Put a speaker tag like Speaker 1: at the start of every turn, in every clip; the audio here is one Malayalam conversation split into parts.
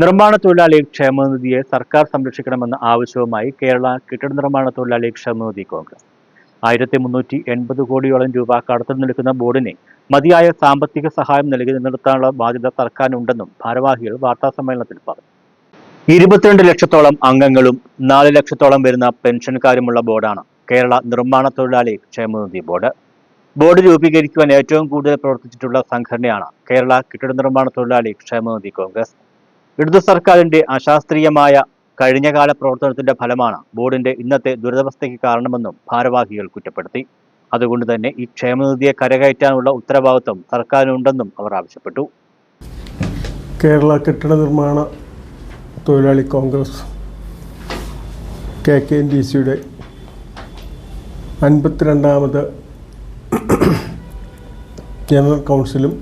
Speaker 1: നിർമ്മാണ തൊഴിലാളി ക്ഷേമനിധിയെ സർക്കാർ സംരക്ഷിക്കണമെന്ന ആവശ്യവുമായി കേരള കെട്ടിട നിർമ്മാണ തൊഴിലാളി ക്ഷേമനിധി കോൺഗ്രസ്. ആയിരത്തി മുന്നൂറ്റി എൺപത് കോടിയോളം രൂപ കടത്തിൽ നിൽക്കുന്ന ബോർഡിനെ മതിയായ സാമ്പത്തിക സഹായം നൽകി നിലനിർത്താനുള്ള ബാധ്യത സർക്കാരിനുണ്ടെന്നും ഭാരവാഹികൾ വാർത്താസമ്മേളനത്തിൽ പറഞ്ഞു. ഇരുപത്തിരണ്ട് ലക്ഷത്തോളം അംഗങ്ങളും നാല് ലക്ഷത്തോളം വരുന്ന പെൻഷൻകാരുമുള്ള ബോർഡാണ് കേരള നിർമ്മാണ തൊഴിലാളി ക്ഷേമനിധി ബോർഡ്. ബോർഡ് രൂപീകരിക്കുവാൻ ഏറ്റവും കൂടുതൽ പ്രവർത്തിച്ചിട്ടുള്ള സംഘടനയാണ് കേരള കെട്ടിട നിർമ്മാണ തൊഴിലാളി ക്ഷേമനിധി കോൺഗ്രസ്. ഇടതു സർക്കാരിന്റെ അശാസ്ത്രീയമായ കഴിഞ്ഞകാല പ്രവർത്തനത്തിന്റെ ഫലമാണ് ബോർഡിന്റെ ഇന്നത്തെ ദുരിതാവസ്ഥയ്ക്ക് കാരണമെന്നും ഭാരവാഹികൾ കുറ്റപ്പെടുത്തി. അതുകൊണ്ട് തന്നെ ഈ ക്ഷേമനിധിയെ കരകയറ്റാനുള്ള ഉത്തരവാദിത്വം സർക്കാരിനുണ്ടെന്നും അവർ ആവശ്യപ്പെട്ടു.
Speaker 2: കേരള കെട്ടിട നിർമ്മാണ തൊഴിലാളി Congress K K N D സിയുടെ അൻപത്തിരണ്ടാമത് ജനറൽ കൗൺസിലും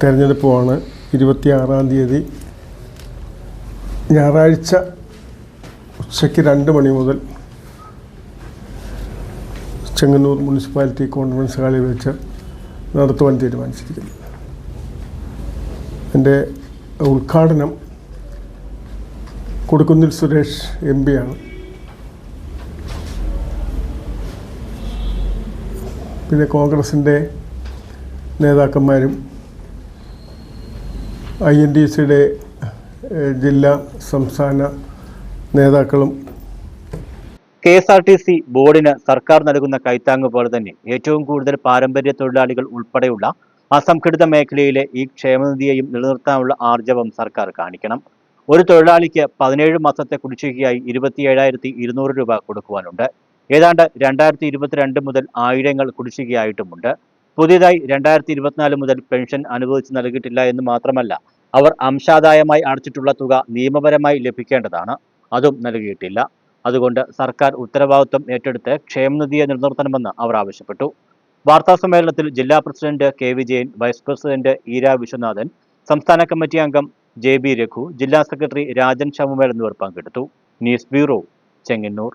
Speaker 2: തെരഞ്ഞെടുപ്പുമാണ്. ഇരുപത്തിയാറാം തീയതി ഞായറാഴ്ച ഉച്ചയ്ക്ക് രണ്ട് മണി മുതൽ ചെങ്ങന്നൂർ മുനിസിപ്പാലിറ്റി കോൺഫറൻസ് ഹാളിൽ വെച്ച് നടത്തുവാൻ തീരുമാനിച്ചിരിക്കുന്നു എന്റെ ഉദ്ഘാടനം കൊടുക്കുന്നിൽ സുരേഷ് എം ആണ്. പിന്നെ കോൺഗ്രസിന്റെ നേതാക്കന്മാരും ഐ എൻ ഡി സിയുടെ ജില്ലാ സംസ്ഥാന നേതാക്കളും
Speaker 1: K S R T C ബോർഡിന് സർക്കാർ നൽകുന്ന കൈത്താങ്ങ് പോലെ തന്നെ ഏറ്റവും കൂടുതൽ പാരമ്പര്യ തൊഴിലാളികൾ ഉൾപ്പെടെയുള്ള അസംഘടിത മേഖലയിലെ ഈ ക്ഷേമനിധിയെയും നിലനിർത്താനുള്ള ആർജവം സർക്കാർ കാണിക്കണം. ഒരു തൊഴിലാളിക്ക് പതിനേഴ് മാസത്തെ കുടിശ്ശികയായി ഇരുപത്തിയേഴായിരത്തി ഇരുന്നൂറ് രൂപ കൊടുക്കുവാനുണ്ട്. ഏതാണ്ട് രണ്ടായിരത്തി ഇരുപത്തിരണ്ട് മുതൽ ആയിരങ്ങൾ കുടിശ്ശികയായിട്ടുമുണ്ട്. പുതിയതായി രണ്ടായിരത്തി ഇരുപത്തിനാല് മുതൽ പെൻഷൻ അനുവദിച്ച് നൽകിയിട്ടില്ല എന്ന് മാത്രമല്ല അവർ അംശാദായമായി അടച്ചിട്ടുള്ള തുക നിയമപരമായി ലഭിക്കേണ്ടതാണ്. അതും നൽകിയിട്ടില്ല. അതുകൊണ്ട് സർക്കാർ ഉത്തരവാദിത്വം ഏറ്റെടുത്ത് ക്ഷേമനിധിയെ നിലനിർത്തണമെന്ന് അവർ ആവശ്യപ്പെട്ടു. വാർത്താ സമ്മേളനത്തിൽ ജില്ലാ president K Vijayan vice president ഈര Viswanathan സംസ്ഥാന കമ്മിറ്റി അംഗം ജെ ബി രഘു ജില്ലാ സെക്രട്ടറി രാജൻ ശമുമേൽ എന്നിവർ പങ്കെടുത്തു. News bureau Chengannur.